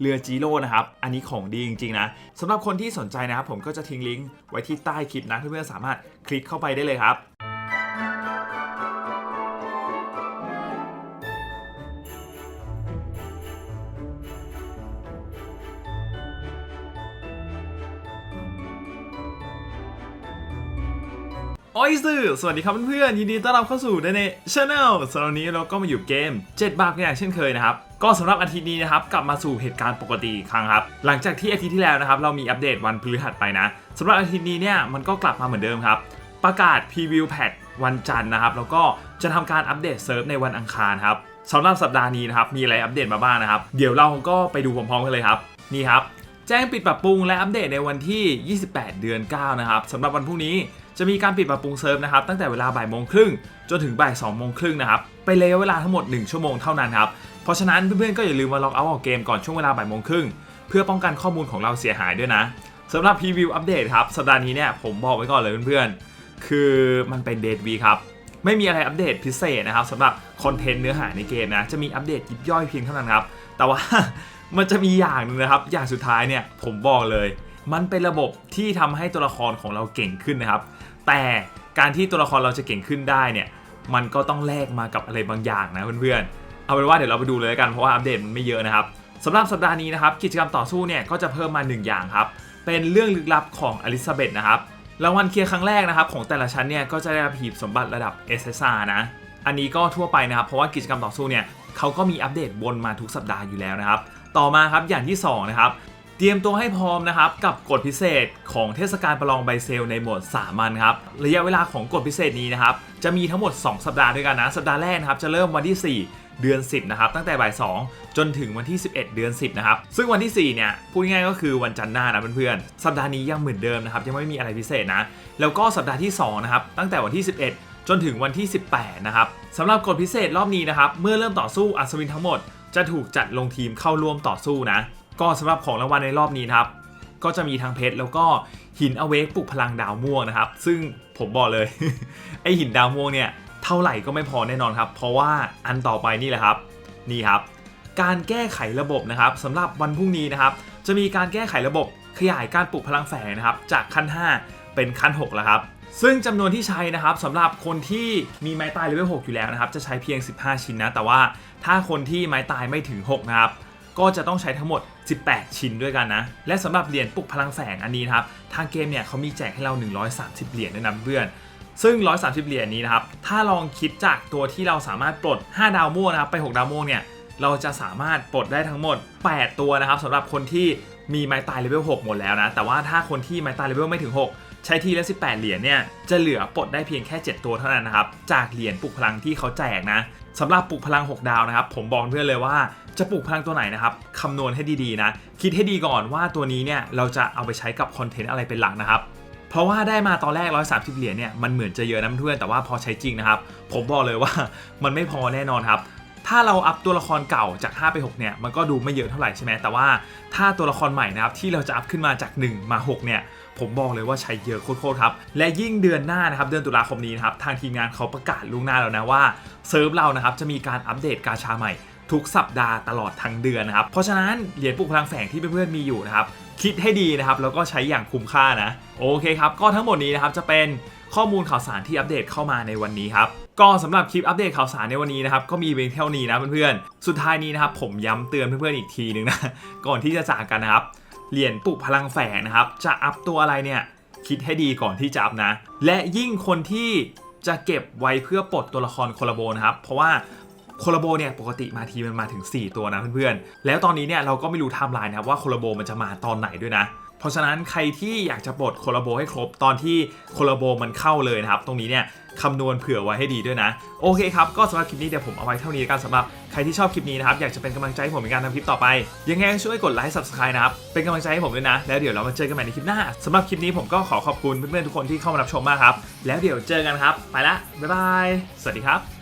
เรือจีโร่นะครับ อันนี้ของดีจริงๆนะสำหรับคนที่สนใจนะครับผมก็จะทิ้งลิงก์ไว้ที่ใต้คลิปนะเพื่อนๆสามารถคลิกเข้าไปได้เลยครับ โอ้ยสื่อสวัสดีครับเพื่อนๆยินดีต้อนรับเข้าสู่ในช anel สำหรับวันนี้เราก็มาอยู่เกม 7 บาทกันอย่างเช่นเคยนะครับ ก็สำหรับอาทิตย์นี้นะครับ กลับมาสู่เหตุการณ์ปกติอีกครั้งครับ หลังจากที่อาทิตย์ที่แล้วนะครับ เรามีอัปเดตวันพฤหัสไปนะสำหรับอาทิตย์นี้เนี่ยมันก็กลับมาเหมือนเดิมครับ ประกาศพรีวิวแพทวันจันทร์นะครับ แล้วก็จะทำการอัปเดตเซิร์ฟในวันอังคารครับสำหรับสัปดาห์นี้นะครับมีอะไรอัปเดตมาบ้างนะครับ เดี๋ยวเราก็ไปดูพร้อมๆกันเลยครับนี่ครับ แจ้งปิดปรับปรุงและอัปเดตในวันที่ 28 เดือน 9 นะครับสำหรับวันพรุ่งนี้ จะมีการปิดปรับปรุงเซิร์ฟนะครับตั้งแต่เวลาบ่ายโมงครึ่งจนถึงบ่าย2โมงครึ่งนะครับไประยะเวลาทั้งหมด 1 ชั่วโมงเท่านั้นครับเพราะฉะนั้นเพื่อนๆก็อย่าลืมมาล็อกเอาท์ออกเกมก่อนช่วงเวลาบ่ายโมงครึ่งเพื่อป้องกันข้อมูลของเราเสียหายด้วยนะสำหรับพรีวิวอัปเดตครับสัปดาห์นี้เนี่ยผมบอกไว้ก่อนเลยเพื่อนๆคือมันเป็นเดทวีครับไม่มีอะไรอัปเดตพิเศษนะครับสำหรับคอนเทนต์เนื้อหาในเกมนะจะมีอัปเดตยิบย่อยเพียงเท่านั้นครับแต่ว่ามันจะมีอย่างหนึงนะครับ อย่างสุดท้ายเนี่ยผมบอกเลย มันเป็นระบบที่ทำให้ตัวละครของเราเก่งขึ้นนะครับ แต่การที่ตัวละครเราจะเก่งขึ้นได้เนี่ย มันก็ต้องแลกมากับอะไรบางอย่างนะเพื่อนๆ เอาเป็นว่าเดี๋ยวเราไปดูเลยกันเพราะว่าอัปเดตมันไม่เยอะนะครับสำหรับสัปดาห์นี้นะครับกิจกรรมต่อสู้เนี่ยก็จะเพิ่มมาหนึ่งอย่างครับ เป็นเรื่องลึกลับของอลิซาเบธนะครับรางวัลเคลียร์ครั้งแรกนะครับของแต่ละชั้นเนี่ยก็จะได้รับหีบสมบัติระดับ SSR นะ อันนี้ก็ทั่วไปนะครับเพราะว่ากิจกรรมต่อสู้เนี่ยเขาก็มีอัปเดตวนมาทุกสัปดาห์อยู่แล้วนะครับ ต่อมาครับอย่างที่2นะครับ เตรียมตัวให้พร้อมนะครับกับกฎพิเศษของเทศกาลประลองใบเซลในหมวดสามัญครับระยะเวลาของกฎพิเศษนี้นะครับจะมีทั้งหมด 2 สัปดาห์ด้วยกันนะสัปดาห์แรกนะครับจะเริ่มวันที่ 4เดือน 10 นะครับ ตั้งแต่บ่าย 2 จนถึงวันที่ 11 เดือน 10 นะครับ ซึ่งวันที่ 4 เนี่ย พูดง่ายก็คือวันจันทร์หน้านะเพื่อนๆ สัปดาห์นี้ยังเหมือนเดิมนะครับ ยังไม่มีอะไรพิเศษนะ แล้วก็สัปดาห์ที่ 2 นะครับ ตั้งแต่วันที่ 11 จนถึงวันที่ 18 นะครับสำหรับกฎพิเศษรอบนี้นะครับ เมื่อเริ่มต่อสู้อัศวินทั้งหมด จะถูกจัดลงทีมเข้าร่วมต่อสู้นะ ก็สำหรับของรางวัลในรอบนี้นะครับ ก็จะมีทั้งเพชรแล้วก็หินอเวกปลุกพลังดาวม่วงนะครับ ซึ่งผมบอกเลย ไอหินดาวม่วงเนี่ยเท่าไหร่ก็ไม่พอแน่นอนครับ เพราะว่าอันต่อไปนี่แหละครับ นี่ครับ การแก้ไขระบบนะครับสำหรับวันพรุ่งนี้นะครับ จะมีการแก้ไขระบบขยายการปลุกพลังแฝงนะครับ จากขั้น 5 เป็นขั้น6แล้วครับซึ่งจำนวนที่ใช้นะครับสำหรับคนที่มีไม้ตายเลเวล6อยู่แล้วนะครับ จะใช้เพียง 15 ชิ้นนะ แต่ว่าถ้าคนที่ไม้ตายไม่ถึง 6 นะครับ ก็จะต้องใช้ทั้งหมด 18 ชิ้นด้วยกันนะ และสำหรับเหรียญปลุกพลังแฝงอันนี้ครับ ทางเกมเนี่ยเขามีแจกให้เรา 130 เหรียญด้วยนะเพื่อนซึ่ง 130 เหรียญนี้นะครับ ถ้าลองคิดจากตัวที่เราสามารถปลด 5 ดาวม่วงนะครับไป 6 ดาวม่วงเนี่ย เราจะสามารถปลดได้ทั้งหมด 8 ตัวนะครับสำหรับคนที่มีไม้ตายเลเวล 6 หมดแล้วนะ แต่ว่าถ้าคนที่ไม้ตายเลเวลไม่ถึง 6 ใช้ทีละ 18 เหรียญเนี่ยจะเหลือปลดได้เพียงแค่ 7 ตัวเท่านั้นนะครับจากเหรียญปลุกพลังที่เขาแจกนะสำหรับปลุกพลัง 6 ดาวนะครับ ผมบอกเพื่อนเลยว่าจะปลุกพลังตัวไหนนะครับคำนวณให้ดีๆนะ คิดให้ดีก่อนว่าตัวนี้เนี่ยเราจะเอาไปใช้กับคอนเทนต์อะไรเป็นหลักนะครับเพราะว่าได้มาตอนแรก 130 เหรียญเนี่ยมันเหมือนจะเยอะนะเพื่อนแต่ว่าพอใช้จริงนะครับ ผมบอกเลยว่ามันไม่พอแน่นอนครับ ถ้าเราอัพตัวละครเก่าจาก 5 ไป 6 เนี่ย มันก็ดูไม่เยอะเท่าไหร่ใช่ไหมแต่ว่าถ้าตัวละครใหม่นะครับที่เราจะอัพขึ้นมาจาก 1 มา 6 เนี่ยผมบอกเลยว่าใช้เยอะโคตรๆครับ และยิ่งเดือนหน้านะครับเดือนตุลาคมนี้นะครับทางทีมงานเขาประกาศล่วงหน้าแล้วนะว่าเซิร์ฟเรานะครับจะมีการอัปเดตกาชาใหม่ ทุกสัปดาห์ตลอดทั้งเดือนนะครับ เพราะฉะนั้นเหรียญปลุกพลังแฝงที่เพื่อนๆมีอยู่นะครับคิดให้ดีนะครับแล้วก็ใช้อย่างคุ้มค่านะ โอเคครับ ก็ทั้งหมดนี้นะครับจะเป็นข้อมูลข่าวสารที่อัปเดตเข้ามาในวันนี้ครับ ก็สำหรับคลิปอัปเดตข่าวสารในวันนี้นะครับ ก็มีเพียงเท่านี้นะเพื่อนๆ สุดท้ายนี้นะครับผมย้ำเตือนเพื่อนๆอีกทีนึงนะ ก่อนที่จะจากกันนะครับ เหรียญปลุกพลังแฝงนะครับ จะอัพตัวอะไรเนี่ย คิดให้ดีก่อนที่จะอัพนะ และยิ่งคนที่จะเก็บไว้เพื่อปลดตัวละครโคลาโบนะครับ เพราะว่าโคลาโบเนี่ยปกติมาทีมันมาถึง 4 ตัวนะเพื่อนๆ แล้วตอนนี้เนี่ยเราก็ไม่รู้ไทม์ไลน์นะครับว่าโคลาโบมันจะมาตอนไหนด้วยนะ เพราะฉะนั้นใครที่อยากจะปลดโคลาโบให้ครบตอนที่โคลาโบมันเข้าเลยนะครับ ตรงนี้เนี่ยคำนวณเผื่อไว้ให้ดีด้วยนะ โอเคครับ ก็สำหรับคลิปนี้เดี๋ยวผมเอาไว้เท่านี้กันสำหรับใครที่ชอบคลิปนี้นะครับ อยากจะเป็นกำลังใจให้ผมในการทำคลิปต่อไป ยังไงก็ช่วยกดไลค์ subscribe นะครับ เป็นกำลังใจให้ผมด้วยนะ แล้วเดี๋ยวเรามาเจอกันใหม่ในคลิปหน้าสำหรับคลิปนี้ผมก็ขอขอบคุณเพื่อนๆทุกคนที่เข้ามารับชมมากครับแล้วเดี๋ยวเจอกันครับไปละบ๊ายบายสวัสดีครับ